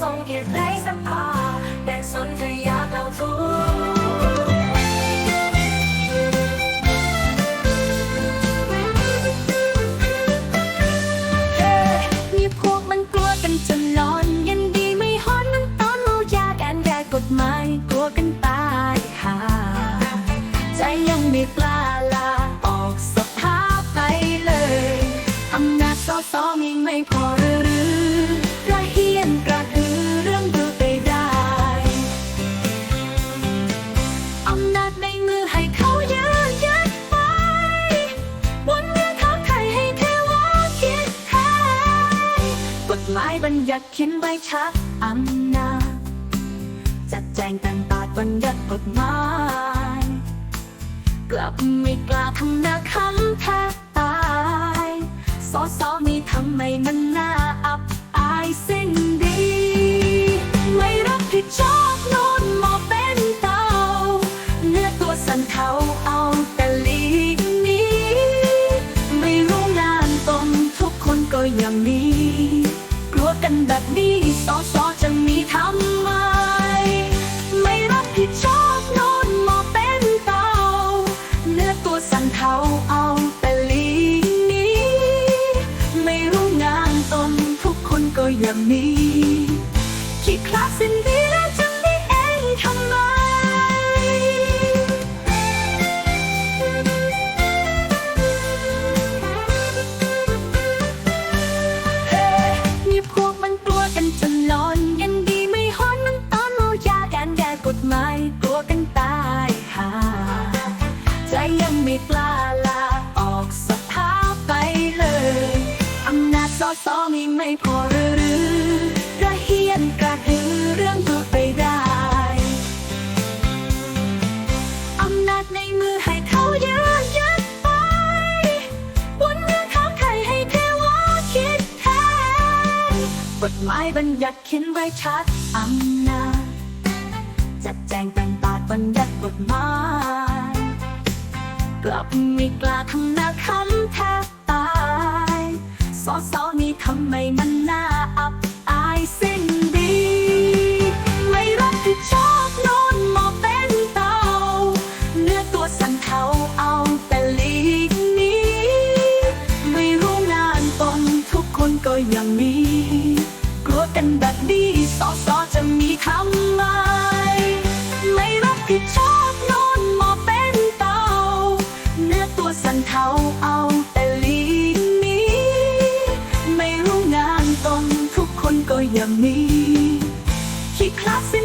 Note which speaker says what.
Speaker 1: ทรงเหตุไรสภาแต่สนทยาเราทุกมีพวกมันกลัวกันจนร้อนยันดีไม่ฮอนนั้นตอนเมายากันแดกกฎหมายกลัวกัน หมายบัญญัติเขียนไว้ชัดอำนาจจัดแจงแต่งตาดบัญญัติกฎหมาย กลับไม่กล้าทำหน้าคำแทบตายสอสอมีทำไมมันน่าอับอายสิ้นดีันแบบนี้สอสอจะมีทำไม ไม่รับผิดชอบโน่นหมอเป็นเตาเนื้อตัวสั่นเทาเอาแต่ลีนี้ ไม่รู้งานตนทุกคนก็ยังมีคิดคลาสสินดีแล้วจะมีเองทำไมายกลัวกันตายหาใจยังไม่กล้าลาออกสภาไปเลย อำนาจสอสอมีไม่พอหรือหรือกระเฮียนกระหือเรื่องตัวไปได้ อำนาจในมือให้เขายืนยัดไปวนเมืองเขาไทยให้เทวาคิดแทนกฎหมายบัญญัติเขียนไว้ชัดอำนาจ จัดแจงต่งตาดบัญญัติกฎหมายกลับม่กล้าทำหน้าคำแทบตายสอสอนี่ทำไมมันน่าอับอายสิ้นดี ไม่รับผิดชอบโน่นหมอเป็นเตาเนื้อตัวสั่นเขาเอาแต่ลีกนี้ ไม่รู้งานตนทุกคนก็ยังมี กลัวกันแบบนี้สอสอจะมีทำไม ผิดชอบนอนหมอเป็นเต่าเนื้อตัวสั่นเทาเอาแต่ลีกหนี้ ไม่รู้งานตนทุกคนก็ยังมีคิดคลาสสิ